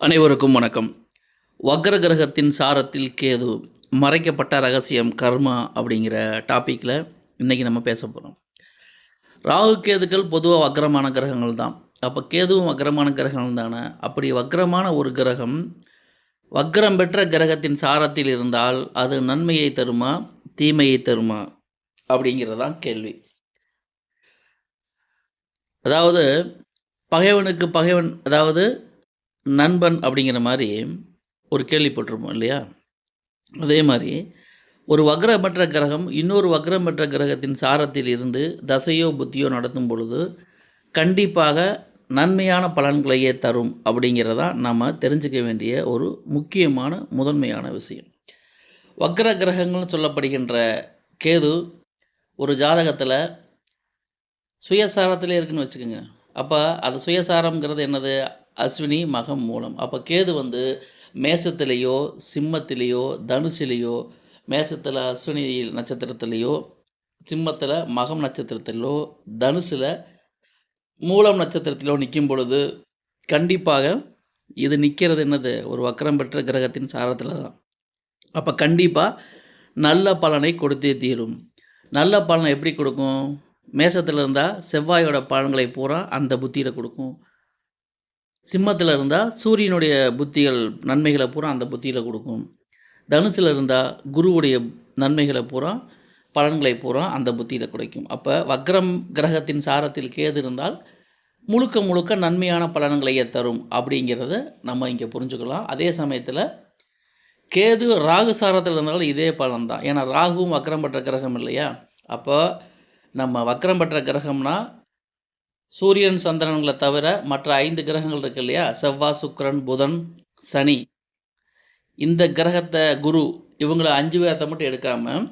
அனைவருக்கும் வணக்கம். வக்ர கிரகத்தின் சாரத்தில் கேது மறைக்கப்பட்ட ரகசியம் கர்மா அப்படிங்கிற டாப்பிக்கில் இன்றைக்கி நம்ம பேச போகிறோம் ராகு கேதுக்கள் பொதுவாக வக்ரமான கிரகங்கள் தான். அப்போ கேதுவும் வக்ரமான கிரகங்கள் தானே? அப்படி வக்ரமான ஒரு கிரகம் வக்ரம் பெற்ற கிரகத்தின் சாரத்தில் இருந்தால் அது நன்மையை தருமா தீமையை தருமா அப்படிங்கிறதான் கேள்வி. அதாவது பகைவனுக்கு பகைவன் அதாவது நண்பன் அப்படிங்கிற மாதிரி ஒரு கேள்விப்பட்டிருப்போம் இல்லையா? அதே மாதிரி ஒரு வக்ரமற்ற கிரகம் இன்னொரு வக்ரமற்ற கிரகத்தின் சாரத்தில் இருந்து தசையோ புத்தியோ நடத்தும் பொழுது கண்டிப்பாக நன்மையான பலன்களையே தரும் அப்படிங்கிறதா நம்ம தெரிஞ்சுக்க வேண்டிய ஒரு முக்கியமான முதன்மையான விஷயம். வக்ர கிரகங்கள்னு சொல்லப்படுகின்ற கேது ஒரு ஜாதகத்தில் சுயசாரத்திலே இருக்குன்னு வச்சுக்கோங்க. அப்போ அது சுயசாரம்ங்கிறது என்னது? அஸ்வினி மகம் மூலம். அப்போ கேது வந்து மேசத்திலேயோ சிம்மத்திலேயோ தனுஷிலேயோ மேசத்தில் அஸ்வினி நட்சத்திரத்திலேயோ சிம்மத்தில் மகம் நட்சத்திரத்திலோ தனுசில் மூலம் நட்சத்திரத்திலோ நிற்கும் பொழுது கண்டிப்பாக இது நிற்கிறது என்னது? ஒரு வக்கரம் பெற்ற கிரகத்தின் சாரத்தில் தான். அப்போ கண்டிப்பாக நல்ல பலனை கொடுத்தே தீரும். நல்ல பலனை எப்படி கொடுக்கும்? மேசத்தில் இருந்தால் செவ்வாயோட பலன்களை பூரா அந்த புத்தியில் கொடுக்கும். சிம்மத்தில் இருந்தால் சூரியனுடைய புத்திகள் நன்மைகளை பூரா அந்த புத்தியில் கொடுக்கும். தனுசில் இருந்தால் குருவுடைய நன்மைகளை பூரா பலன்களை பூரா அந்த புத்தியில் கிடைக்கும். அப்போ வக்ரம் கிரகத்தின் சாரத்தில் கேது இருந்தால் முழுக்க முழுக்க நன்மையான பலன்களையே தரும் அப்படிங்கிறத நம்ம இங்கே புரிஞ்சுக்கலாம். அதே சமயத்தில் கேது ராகு சாரத்தில் இருந்தாலும் இதே பலன் தான் ஏன்னா ராகுவும் வக்ரம் பெற்ற கிரகம் இல்லையா? அப்போ நம்ம வக்ரம் பெற்ற கிரகம்னா சூரியன் சந்திரன்களை தவிர மற்ற ஐந்து கிரகங்கள் இருக்கு இல்லையா? செவ்வாய் சுக்கிரன் புதன் சனி. இந்த கிரகத்தை குரு இவங்கள அஞ்சு பேர்த்த மட்டும் எடுக்காமல்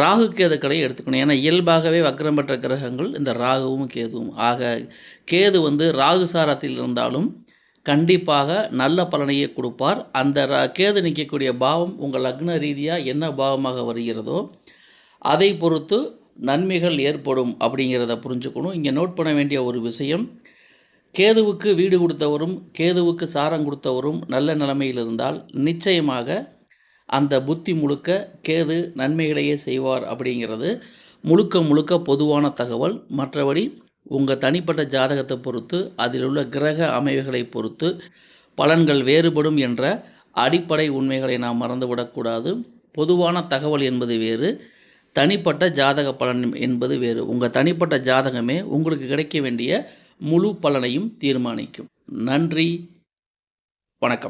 ராகு கேதுக்களையும் எடுத்துக்கணும். ஏன்னா இயல்பாகவே வக்ரம் பெற்ற கிரகங்கள் இந்த ராகுவும் கேதுவும். ஆக கேது வந்து ராகு சாரத்தில் இருந்தாலும் கண்டிப்பாக நல்ல பலனையே கொடுப்பார். அந்த ரா கேது நிற்கக்கூடிய பாவம் உங்கள் லக்ன ரீதியாக என்ன பாவமாக வருகிறதோ அதை பொறுத்து நன்மைகள் ஏற்படும் அப்படிங்கிறத புரிஞ்சுக்கணும். இங்கே நோட் பண்ண வேண்டிய ஒரு விஷயம் கேதுவுக்கு வீடு கொடுத்தவரும் கேதுவுக்கு சாரம் கொடுத்தவரும் நல்ல நிலைமையில் இருந்தால் நிச்சயமாக அந்த புத்தி முழுக்க கேது நன்மைகளையே செய்வார் அப்படிங்கிறது முழுக்க முழுக்க பொதுவான தகவல். மற்றபடி உங்கள் தனிப்பட்ட ஜாதகத்தை பொறுத்து அதில் உள்ள கிரக அமைவுகளை பொறுத்து பலன்கள் வேறுபடும் என்ற அடிப்படை உண்மைகளை நாம் மறந்துவிடக்கூடாது. பொதுவான தகவல் என்பது வேறு. தனிப்பட்ட ஜாதக பலன் என்பது வேறு. உங்கள் தனிப்பட்ட ஜாதகமே உங்களுக்கு கிடைக்க வேண்டிய முழு பலனையும் தீர்மானிக்கும். நன்றி. வணக்கம்.